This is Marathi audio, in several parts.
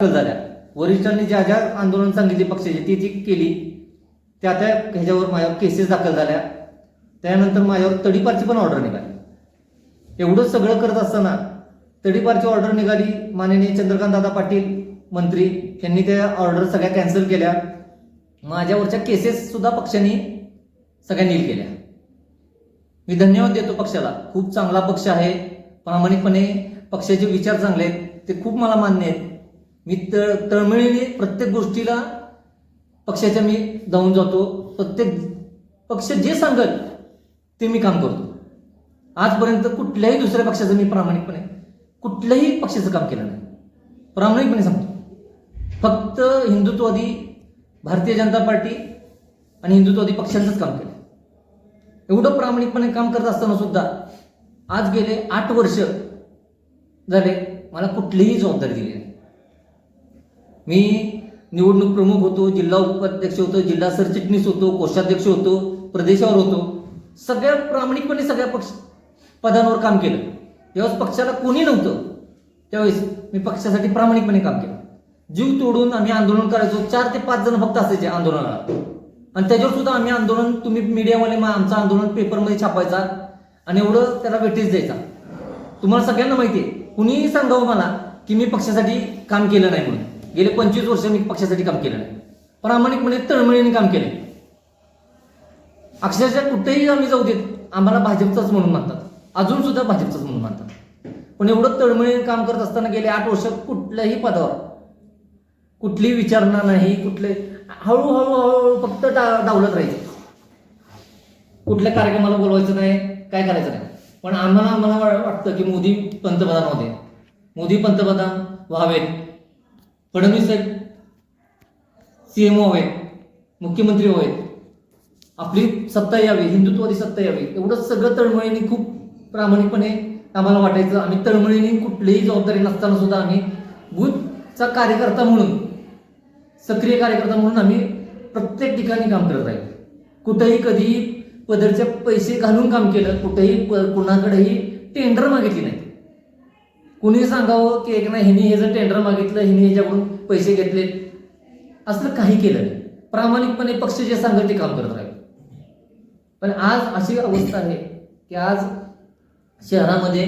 दाखल झाल्या. वरिष्ठांनी ज्या ज्या आंदोलन सांगितले पक्षाची ती ती केली. त्या त्या ह्याच्यावर माझ्यावर केसेस दाखल झाल्या. त्यानंतर माझ्यावर तडीपारची पण ऑर्डर निघाली. एवढं सगळं करत असताना तडीपारची ऑर्डर निघाली. माननीय चंद्रकांत दादा पाटील मंत्री यांनी त्या ऑर्डर सगळ्या कॅन्सल केल्या. माझ्यावरच्या केसेस सुद्धा पक्षांनी सगळ्या नील केल्या. मी धन्यवाद देतो पक्षाला. खूप चांगला पक्ष आहे. प्रामाणिकपणे पक्षाचे विचार चांगले आहेत. ते खूप मला मान्य आहेत. मी तळ तळमळीने प्रत्येक गोष्टीला पक्षाच्या मी जाऊन जातो. प्रत्येक पक्ष जे सांगत ते मी काम करतो. आजपर्यंत कुठल्याही दुसऱ्या पक्षाचं मी प्रामाणिकपणे कुठल्याही पक्षाचं काम केलं नाही. प्रामाणिकपणे सांगतो. फक्त हिंदुत्ववादी भारतीय जनता पार्टी आणि हिंदुत्ववादी पक्षांचंच काम केलं. एवढं प्रामाणिकपणे काम करत असताना सुद्धा आज गेले आठ वर्ष झाले मला कुठलीही जबाबदारी दिली मी निवडणूक प्रमुख होतो जिल्हा उपाध्यक्ष होतो जिल्हा सरचिटणीस होतो कोषाध्यक्ष होतो प्रदेशावर होतो. सगळ्या प्रामाणिकपणे सगळ्या पक्ष पदांवर काम केलं. ज्यावेळेस पक्षाला कोणी नव्हतं. त्यावेळेस मी पक्षासाठी प्रामाणिकपणे काम केलं. जीव तोडून आम्ही आंदोलन करायचो. चार ते पाच जण फक्त असायचे आंदोलनाला. आणि त्याच्यावर सुद्धा आम्ही आंदोलन तुम्ही मीडियावाले मा- आमचं आंदोलन पेपरमध्ये छापायचा आणि एवढं त्याला वेटेज द्यायचा. तुम्हाला सगळ्यांना माहिती आहे. कुणीही सांगावं मला की मी पक्षासाठी काम केलं नाही म्हणून. गेले पंचवीस वर्ष मी पक्षासाठी काम केलं नाही. प्रामाणिकपणे तळमळीने काम केले. अक्षरशः कुठेही आम्ही जाऊ देत आम्हाला भाजपचाच म्हणून मानतात. अजून सुद्धा भाजपचाच म्हणून मानतात. पण एवढं तळमळीने काम करत असताना गेले आठ वर्ष कुठल्याही पदावर. कुठलीही विचारणा नाही कुठले हळूहळू हळूहळू फक्त डा- डावलत राहायचं. कुठल्या कार्यक्रमाला बोलवायचं नाही काय करायचं नाही. पण आम्हाला आम्हाला वाटतं की मोदी पंतप्रधान होते. मोदी पंतप्रधान व्हावेत. फडणवीस साहेब सीएमओ आहे मुख्यमंत्री आहेत आपली सत्ता यावी हिंदुत्वाची सत्ता यावी. एवढं सगळं तळमळीने खूप प्रामाणिकपणे आम्हाला वाटायचं. आम्ही तळमळीने कुठलीही जबाबदारी नसताना सुद्धा आम्ही बुथचा कार्यकर्ता म्हणून सक्रिय कार्यकर्ता म्हणून आम्ही प्रत्येक ठिकाणी काम करत आहे. कुठेही कधीही पदरचे पैसे घालून काम केलं कुठेही प- कुणाकडेही टेंडर मागितली नाही. कुणी सांगावं की एक ना हिने हे जर टेंडर मागितलं हिने ह्याच्याकडून पैसे घेतले. असं काही केलं नाही. प्रामाणिकपणे पक्ष जे सांगेल ते काम करत राहील. पण आज अशी अवस्था आहे की आज शहरामध्ये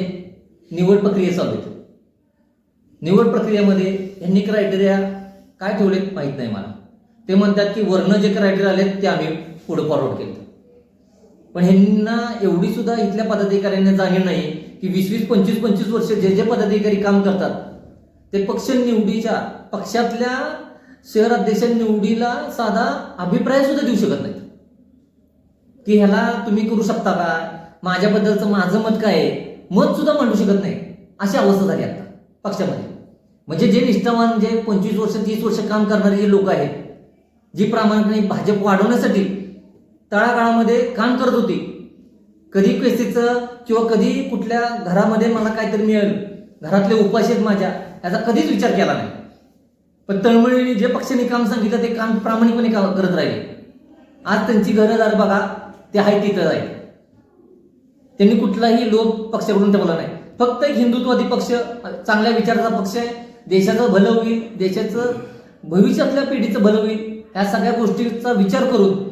निवड प्रक्रिया चालू आहे. निवड प्रक्रियेमध्ये यांनी क्रायटेरिया काय ठेवले माहीत नाही मला. ते म्हणतात की वर्ण जे क्रायटेरिया आलेत ते आम्ही पुढे फॉरवर्ड केलं. पण ह्यांना एवढी सुद्धा इथल्या पदाधिकाऱ्यांना जाणीव नाही की वीस वीस पंचवीस पंचवीस वर्ष जे जे पदाधिकारी काम करतात ते पक्ष निवडीच्या पक्षातल्या शहर अध्यक्ष निवडीला साधा अभिप्राय सुद्धा देऊ शकत नाहीत. की ह्याला तुम्ही करू शकता का? माझ्याबद्दलचं माझं मत काय आहे? मत सुद्धा मांडू शकत नाही. अशी अवस्था झाली आता पक्षामध्ये. म्हणजे जे निष्ठावान जे पंचवीस वर्ष तीस वर्ष काम करणारे जे लोक आहेत जी प्रामाणिकपणे भाजप वाढवण्यासाठी तळागाळामध्ये काम करत होती कधी पैसेचं किंवा कधी कुठल्या घरामध्ये मला काहीतरी मिळेल घरातले उपाशी आहेत माझ्या याचा कधीच विचार केला नाही. पण तळमळीने जे पक्षाने काम सांगितलं ते काम प्रामाणिकपणे काम करत राहिले? आज त्यांची घरदार बघा ते आहे तिथं आहे त्यांनी कुठलाही लोभ पक्षाकडून ठेवला नाही. फक्त एक हिंदुत्ववादी पक्ष चांगल्या विचाराचा पक्ष आहे. देशाचं भलं होईल देशाचं भविष्यातल्या पिढीचं भलं होईल या सगळ्या गोष्टीचा विचार करून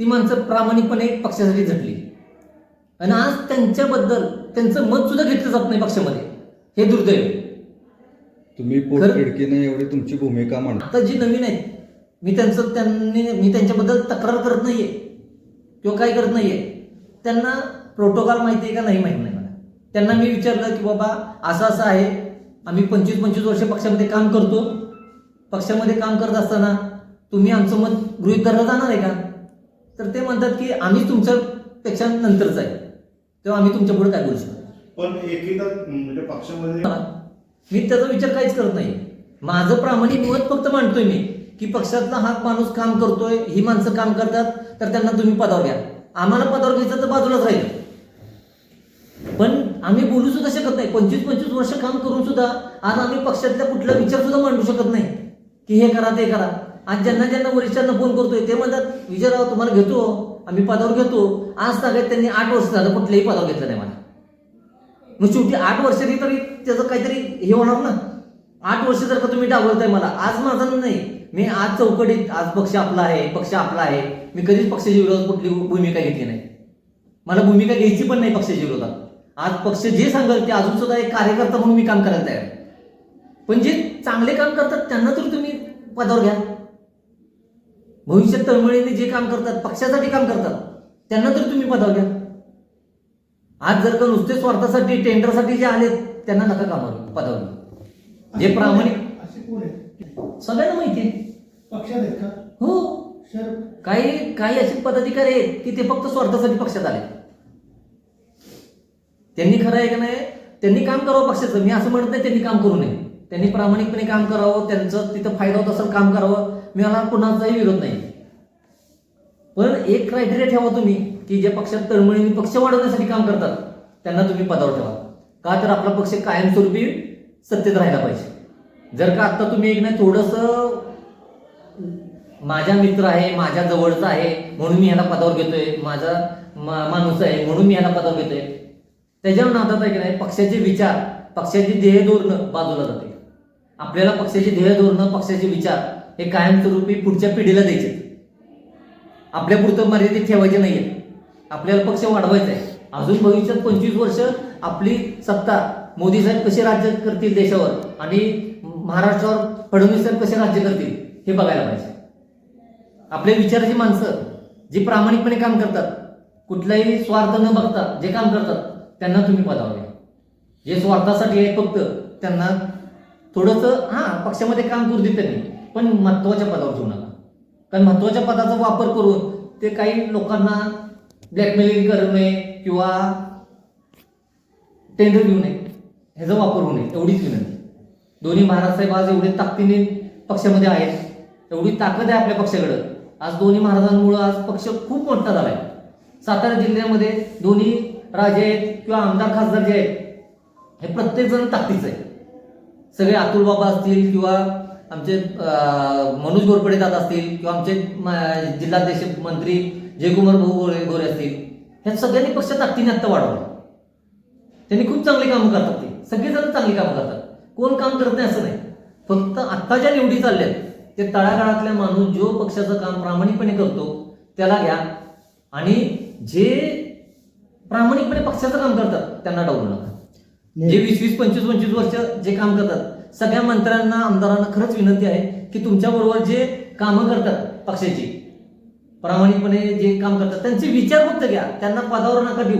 ती माणसं प्रामाणिकपणे पक्षासाठी झटली. आणि आज त्यांच्याबद्दल त्यांचं मत सुद्धा घेतलं जात नाही पक्षामध्ये. हे दुर्दैव. तुम्ही पोटतिडकीने एवढी तुमची भूमिका मांडता आता जी नवीन आहेत मी त्यांचं त्यांनी मी त्यांच्याबद्दल तक्रार करत नाहीये. किंवा काय करत नाहीये. त्यांना प्रोटोकॉल माहिती आहे का नाही माहिती नाही मला. त्यांना मी विचारलं की बाबा असं असं आहे. आम्ही पंचवीस पंचवीस वर्ष पक्षामध्ये काम करतो. पक्षामध्ये काम करत असताना तुम्ही आमचं मत गृहीत धरलं जाणार आहे का? तर ते म्हणतात की आम्ही तुमच्यापेक्षा नंतरच आहे. तेव्हा आम्ही तुमच्यापुढे काय बोलू? शकतो पण एकेकदा म्हणजे पक्षामध्ये मी त्याचा विचार काहीच करत नाही. माझं प्रामाणिक मत फक्त मांडतोय मी की पक्षातला हा माणूस काम करतोय ही माणसं काम करतात तर त्यांना तुम्ही पदावर घ्या. आम्हाला पदावर घ्यायचं तर बाजूलाच राहील. पण आम्ही बोलू सुद्धा शकत नाही. पंचवीस पंचवीस वर्ष काम करून सुद्धा आज आम्ही पक्षातला कुठला विचार सुद्धा मांडू शकत नाही की हे करा ते करा. आज ज्यांना ज्यांना वरिष्ठांना फोन करतोय ते म्हणतात विजयराव तुम्हाला घेतो. आम्ही पदावर घेतो. आज सगळ्यात त्यांनी आठ वर्ष झालं कुठल्याही पदावर घेतलं नाही मला. मग शेवटी आठ वर्षांनी तरी त्याचं काहीतरी हे होणार ना. आठ वर्ष जर का तुम्ही डावलताय मला आज माझं नाही. मी आज चौकटीत आज पक्ष आपला आहे पक्ष आपला आहे. मी कधीच पक्षाच्या विरोधात कुठली भूमिका घेतली नाही. मला भूमिका घ्यायची पण नाही पक्षाच्या विरोधात. आज पक्ष जे सांगेल ते अजून सुद्धा एक कार्यकर्ता म्हणून मी काम करायला तयार आहे. पण जे चांगले काम करतात त्यांना तर तुम्ही पदावर घ्या. भविष्यात तळमळीने जे काम करतात पक्षासाठी काम करतात त्यांना तर तुम्ही पदावर घ्या. आज जर का नुसते स्वार्थासाठी टेंडरसाठी जे आले त्यांना नका कामावर पदावर घ्या. जे प्रामाणिक सगळ्यांना माहिती आहे. पक्षात आहेत का? हो. काही काही असे पदाधिकारी आहेत की ते फक्त स्वार्थासाठी पक्षात आले त्यांनी खरं आहे का नाही? त्यांनी काम करावं पक्षाचं. मी असं म्हणत नाही त्यांनी काम करू नये. त्यांनी प्रामाणिकपणे काम करावं त्यांचं तिथं फायदा होत असेल काम करावं. मला कुणाचाही विरोध नाही. पण एक क्रायटेरिया ठेवा तुम्ही की ज्या पक्षात तळमळीने पक्ष वाढवण्यासाठी काम करतात त्यांना तुम्ही पदावर ठेवा. का तर आपला पक्ष कायमस्वरूपी सत्तेत राहायला पाहिजे. जर का आता तुम्ही एक नाही थोडंसं माझा मित्र आहे माझ्या जवळचा आहे म्हणून मी ह्याला पदावर घेतोय माझा मा- माणूस आहे म्हणून मी ह्याला पदावर घेतोय. त्याच्यावर नादात आहे की नाही पक्षाचे विचार पक्षाची ध्येय धोरणं बाजूला जाते. आपल्याला पक्षाचे ध्येय धोरणं पक्षाचे विचार हे कायमस्वरूपी पुढच्या पिढीला द्यायचे. आपल्या पुरतं मर्यादित ठेवायचे आहेत आपल्याला पक्ष वाढवायचा आहे. अजून भविष्यात पंचवीस वर्ष आपली सत्ता मोदी साहेब कसे राज्य करतील देशावर आणि महाराष्ट्रावर फडणवीस साहेब कसे राज्य करतील हे बघायला पाहिजे. आपल्या विचाराची माणसं जी प्रामाणिकपणे काम करतात कुठलाही स्वार्थ न बघता जे काम करतात त्यांना तुम्ही पदावले जे स्वार्थासाठी आहे फक्त त्यांना थोडंसं हां पक्षामध्ये काम करू देत त्यांनी पण महत्त्वाच्या पदावर ठेवू नका. कारण महत्त्वाच्या पदाचा वापर करून ते काही लोकांना ब्लॅकमेलिंग करणे किंवा टेंडर घेऊ नये. ह्याचा वापर होऊ नये. एवढीच विनंती. दोन्ही महाराज साहेब आज एवढे ताकदीने पक्षामध्ये आहेत. एवढी ताकद आहे आपल्या पक्षाकडं. आज दोन्ही महाराजांमुळं आज पक्ष खूप मोठा झालाय. सातारा जिल्ह्यामध्ये दोन्ही राजे आहेत किंवा आमदार खासदार जे आहेत हे प्रत्येक जण ताकदीचं आहे. सगळे अतुल बाबा असतील किंवा आमचे मनोज गोरपडे दादा असतील किंवा आमचे जिल्हाध्यक्ष मंत्री जयकुमार भाऊ गोरे गोरे असतील ह्या सगळ्यांनी पक्ष ताकदीने आत्ता वाढवलं. त्यांनी खूप चांगली कामं करतात ते. सगळेजण चांगली कामं करतात. कोण काम करत नाही असं नाही. फक्त आत्ता ज्या निवडी चालल्या ते तळागाळातल्या माणूस जो पक्षाचं काम प्रामाणिकपणे करतो त्याला घ्या. आणि जे प्रामाणिकपणे पक्षाचं काम करतात त्यांना डावू नका. जे वीस वीस पंचवीस पंचवीस वर्ष जे काम करतात सगळ्या मंत्र्यांना आमदारांना खरंच विनंती आहे की तुमच्या बरोबर जे कामं करतात पक्षाची प्रामाणिकपणे जे काम करतात त्यांचे विचार फक्त घ्या. त्यांना पदावर नका देऊ.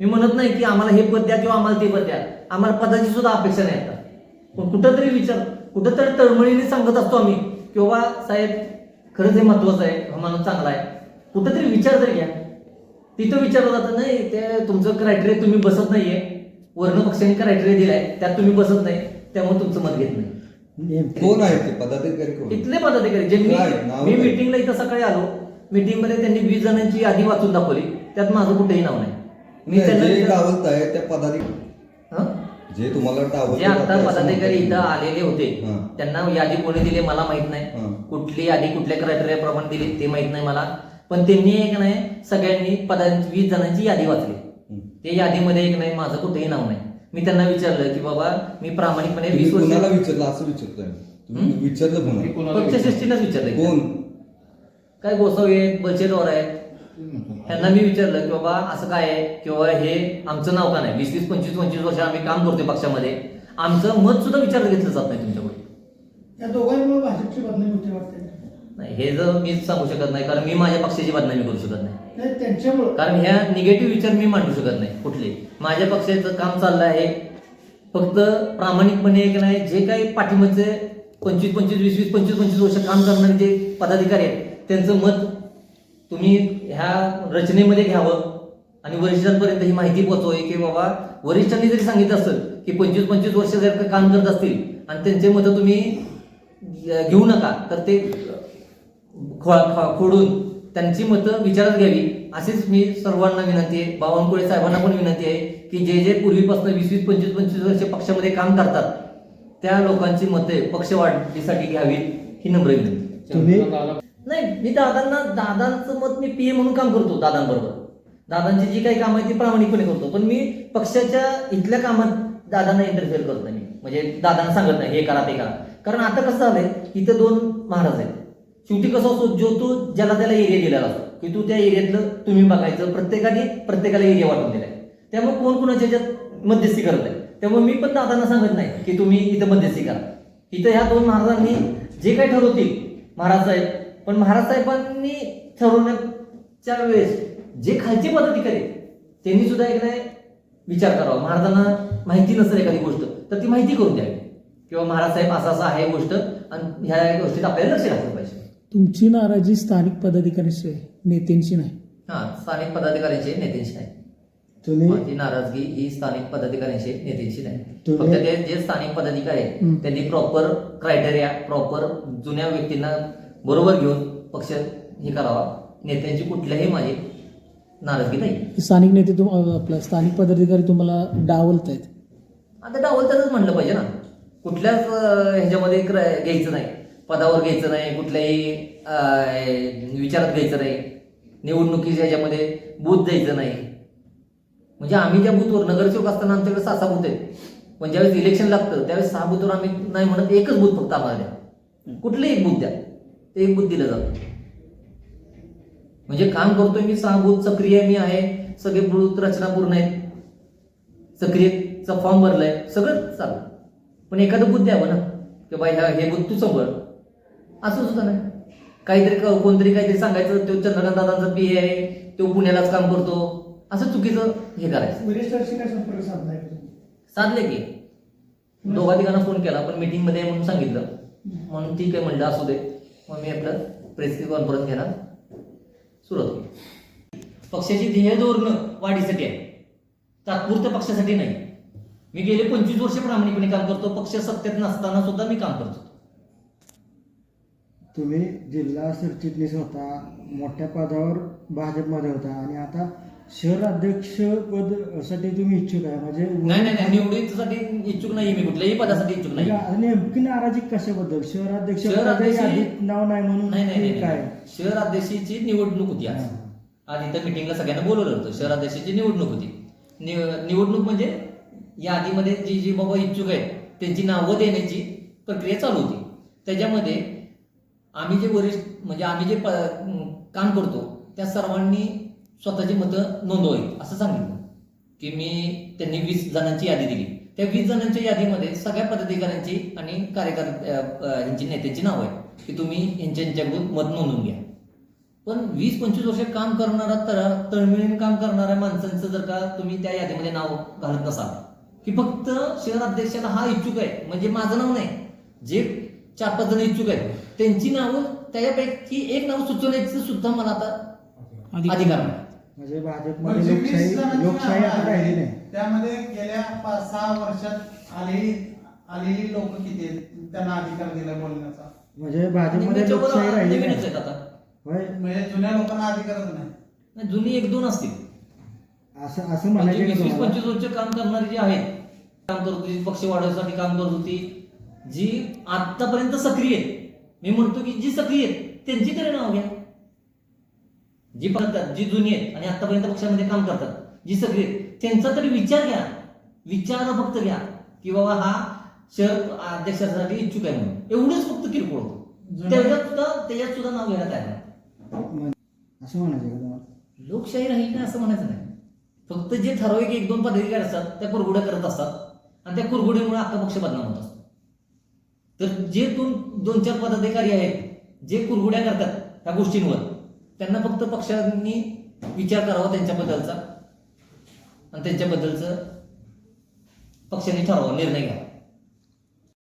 मी म्हणत नाही की आम्हाला हे पद द्या किंवा आम्हाला ते पद द्या. आम्हाला पदाची सुद्धा अपेक्षा नाही आता. पण कुठंतरी विचार कुठंतरी तळमळीने सांगत असतो आम्ही की बाबा साहेब खरंच हे महत्वाचं आहे हा माणूस चांगला आहे. कुठंतरी विचार तरी घ्या. तिथं विचारलं जातं नाही ते तुमचं क्रायटेरिया तुम्ही बसत नाहीये. वर्ण पक्षाने क्रायटेरिया दिलाय त्यात तुम्ही बसत नाही. त्यामुळे तुमचं मत घेत नाही कोण आहेत ते पदाधिकारी कोण इथले पदाधिकारी जे मी काय? नाव मी काय? मिटिंगला इथं सकाळी आलो मीटिंगमध्ये त्यांनी वीस जणांची यादी वाचून दाखवली त्यात माझं कुठेही नाव नाही मी नाही, जे त्यांना डावलत आहे त्या पदाधिकारी हं? जे तुम्हाला डावलत जे आता आहे, असं पदाधिकारी म्हणतात इथं आलेले होते हां. त्यांना यादी कोणी दिली मला माहीत नाही. कुठली यादी कुठल्या क्रायटेरिया प्रमाणे दिली ते माहीत नाही मला पण त्यांनी एक नाही सगळ्यांनी पदा वीस जणांची यादी वाचली हं. ते यादीमध्ये एक नाही माझं कुठेही नाव नाही मी त्यांना विचारलं की बाबा मी प्रामाणिकपणे तुम्ही वीस वर्ष कुणाला विचारलं? असं विचारतोय तुम्ही हं? विचारलं कोणाला? पक्षश्रेष्ठीनंच विचारलं कोण? काय गोसावी आहेत बचेटवर आहेत त्यांना मी विचारलं की बाबा असं काय आहे? किंवा हे आमचं नाव का नाही? वीस वीस पंचवीस पंचवीस वर्ष आम्ही काम करतोय पक्षामध्ये. आमचं मत सुद्धा विचारात घेतलं जात नाही तुमच्याकडे या दोघांमुळे भाजपची बदनामी होते वाटते. नाही हे जर मीच सांगू शकत नाही कारण मी माझ्या पक्षाची बदनामी करू शकत नाही. नाही त्यांच्यामुळं कारण ह्या निगेटिव्ह विचार मी मांडू शकत नाही कुठले. माझ्या पक्षाचं काम चाललं आहे. फक्त प्रामाणिकपणे एक नाही जे काही पाठिंबाचे पंचवीस पंचवीस वीस वीस पंचवीस पंचवीस वर्ष काम करणारे जे पदाधिकारी आहेत त्यांचं मत तुम्ही ह्या रचनेमध्ये घ्यावं आणि वरिष्ठांपर्यंत ही माहिती पोहोचवावी की बाबा वरिष्ठांनी जरी सांगितलं असेल की पंचवीस पंचवीस वर्ष जर काम करत असतील आणि त्यांचे मतं तुम्ही घेऊ नका तर ते खोडून त्यांची मतं विचारात घ्यावी. अशीच मी सर्वांना विनंती आहे. बावनकुळे साहेबांना पण विनंती आहे की जे जे पूर्वीपासून वीस वीस पंचवीस पंचवीस वर्ष पक्षामध्ये काम करतात त्या लोकांची मते पक्ष वाढीसाठी घ्यावी ही नम्र विनंती. नाही मी दादांना दादांचं मत मी पीए म्हणून काम करतो दादांबरोबर. दादांची जी काही कामं आहेत ती प्रामाणिकपणे करतो. पण मी पक्षाच्या इथल्या कामात दादांना इंटरफेअर करत नाही. म्हणजे दादांना सांगत नाही हे करा ते करा. कारण आता कसं झालंय इथं दोन महाराज आहेत. शेवटी कसं असतो? जो तो ज्याला त्याला एरिया दिलेला असतो. की तू त्या एरियातलं तुम्ही बघायचं प्रत्येकाने प्रत्येकाला एरिया वाटून दिलाय. त्यामुळे कोण कोणाच्या ह्याच्यात मध्यस्थी करत आहे त्यामुळे मी पण दादांना सांगत नाही की तुम्ही इथं मध्यस्थी करा. इथं ह्या दोन महाराजांनी जे काही ठरवतील महाराज साहेब पण महाराज साहेबांनी ठरवण्याच्या वेळेस जे खालची पदाधिकारी आहेत, त्यांनी सुद्धा एकदा विचार करावा. महाराजांना माहिती नसेल एखादी गोष्ट तर ती माहिती करून द्यावी. किंवा महाराज साहेब असं असं आहे गोष्ट आणि ह्या गोष्टीत आपल्याला लक्ष घातलं पाहिजे. तुमची नाराजी स्थानिक पदाधिकाऱ्यांशी आहे, नेत्यांशी नाही. हा स्थानिक पदाधिकाऱ्यांशी नेत्यांशी नाही. तुम्ही माझी नाराजगी ही स्थानिक पदाधिकाऱ्यांशी नेत्यांशी नाही. तुम्ही- फक्त ते जे स्थानिक पदाधिकारी आहेत हं. त्यांनी प्रॉपर क्रायटेरिया प्रॉपर जुन्या व्यक्तींना बरोबर घेऊन पक्ष हे करावा. नेत्यांची कुठल्याही माझी नाराजगी नाही. स्थानिक नेते तुम आपला स्थानिक पदाधिकारी तुम्हाला डावलत आहेत आता डावलताच म्हणलं पाहिजे ना. कुठल्याच अं, ह्याच्यामध्ये क्र- घ्यायचं नाही. पदावर घ्यायचं नाही कुठल्याही विचारात घ्यायचं नाही. निवडणुकीच्या ह्याच्यामध्ये बूथ द्यायचं नाही. म्हणजे आम्ही त्या बूथवर नगरसेवक असताना आमच्याकडे सहा सहा बूथ आहेत. पण ज्यावेळेस इलेक्शन लागतं त्यावेळेस सहा बूथवर आम्ही नाही म्हणत एकच बूथ फक्त आम्हाला द्या. कुठलंही एक बूथ द्या. ते एक बूथ दिलं जातं. म्हणजे काम करतोय मी सहा बूथ सक्रिय मी आहे. सगळे बूथ रचना पूर्ण आहेत. सक्रियचा फॉर्म भरलाय. सगळं चालू. पण एखादं बुद्ध द्यावं ना? की बाई ह्या हे बूथ तू सांभाळ. असं सुद्धा नाही? काहीतरी कोणतरी काहीतरी सांगायचं तो चंद्रकांत दादांचा पी आहे तो पुण्यालाच काम करतो. असं चुकीचं हे करायचं. काय संपर्क साधलाय? साधले की. दोघा तिघांना फोन केला पण मीटिंगमध्ये आहे म्हणून सांगितलं. म्हणून ठीक आहे म्हणलं असू दे. मग मी आपलं प्रेस कॉन्फरन्स घेणार. सुरुवात केली पक्षाची ध्येय धोरणं वाढीसाठी आहे. तात्पुरत्या पक्षासाठी नाही. मी गेले पंचवीस वर्ष प्रामाणिकपणे काम करतो. पक्ष सत्तेत नसताना सुद्धा मी काम करतो. तुम्ही जिल्हा सरचिटणीस होता मोठ्या पदावर भाजपमध्ये होता आणि आता शहर अध्यक्ष पदसाठी तुम्ही इच्छुक आहे. म्हणजे नाही नाही नाही निवडीसाठी इच्छुक नाही मी कुठल्याही पदासाठी इच्छुक नाही. नेमकी नाराजी कशाबद्दल? शहर अध्यक्ष शहराध्यक्ष- यादीत नाव नाही म्हणून नाही नाही काय? नाही शहर अध्यक्षाची निवडणूक होती आज. आज इथं मिटिंगला सगळ्यांना बोलवलं होतं शहर अध्यक्षाची निवडणूक होती. निव- निवडणूक म्हणजे यादीमध्ये जी जी बाबा इच्छुक आहेत त्यांची नावं देण्याची प्रक्रिया चालू होती. त्याच्यामध्ये आम्ही जे वरिष्ठ म्हणजे आम्ही जे प- काम करतो त्या सर्वांनी स्वतःची मतं नोंदवावी असं सांगितलं. की मी त्यांनी वीस जणांची यादी दिली. त्या वीस जणांच्या यादीमध्ये सगळ्या पदाधिकाऱ्यांची आणि कार्यकारी यांची नेत्यांची नावं आहे की तुम्ही यांच्या यांच्याकडून मत नोंदवून घ्या. पण वीस पंचवीस वर्ष काम करणारा तर तळमिळीन काम करणाऱ्या माणसांचं जर का तुम्ही त्या यादीमध्ये नाव घालत नसाल की फक्त शहर अध्यक्षाला हा इच्छुक आहे म्हणजे माझं नाव नाही जे चार पाच जण इच्छुक आहेत. त्यांची नावं त्याच्यापैकी एक नाव सुचवण्याचं सुद्धा मला आता अधिकार. नाही. म्हणजे भाजपमध्ये म्हणजे वीस लोकशाही जणांची लोकशाही नावं आता आहेत. राहिली नाही. त्यामध्ये गेल्या पाच सहा वर्षात आलेली आलेली लोक किती आहेत? त्यांना अधिकार दिला बोलण्याचा. म्हणजे आणि भाजपमध्ये त्याच्यावर लोकशाही राहिली नवीनच नाही. आहेत आता. होय. म्हणजे जुन्या लोकांना अधिकारच नाही. नाही, जुनी एक दोन असतील. असं असं म्हणजे म्हणायचं वीस का वीस तुम्हाला. पंचवीस वर्ष काम करणारी जी आहेत काम करत होती पक्ष वाढवण्यासाठी काम करत होती जी आतापर्यंत सक्रिय मी म्हणतो की जी सक्रिय आहेत त्यांची तरी नाव घ्या. जी करतात जी जुनी आहेत आणि आतापर्यंत पक्षामध्ये काम करतात जी सक्रिय आहेत त्यांचा तरी विचार घ्या. विचार फक्त घ्या की बाबा हा शहर अध्यक्षासाठी इच्छुक आहे म्हणून. एवढंच फक्त किरकोळ होतं. त्याच्यात सुद्धा त्याच्यात सुद्धा नाव घेण्यात तयार नाही. असं म्हणायचं तुम्हाला? लोकशाही राहील नाही असं म्हणायचं नाही. फक्त जे ठराविक एक दोन पदाधिकारी असतात त्या कुरगुड्या करत असतात. आणि त्या कुरगुडीमुळे अख्खा पक्ष बदनाम होत असतो. तर जे दोन दोन चार पदाधिकारी आहेत जे कुरगुड्या करतात त्या गोष्टींवर त्यांना फक्त पक्षांनी विचार करावा त्यांच्याबद्दलचा. आणि त्यांच्याबद्दलचं पक्षांनी ठरवा निर्णय घ्यावा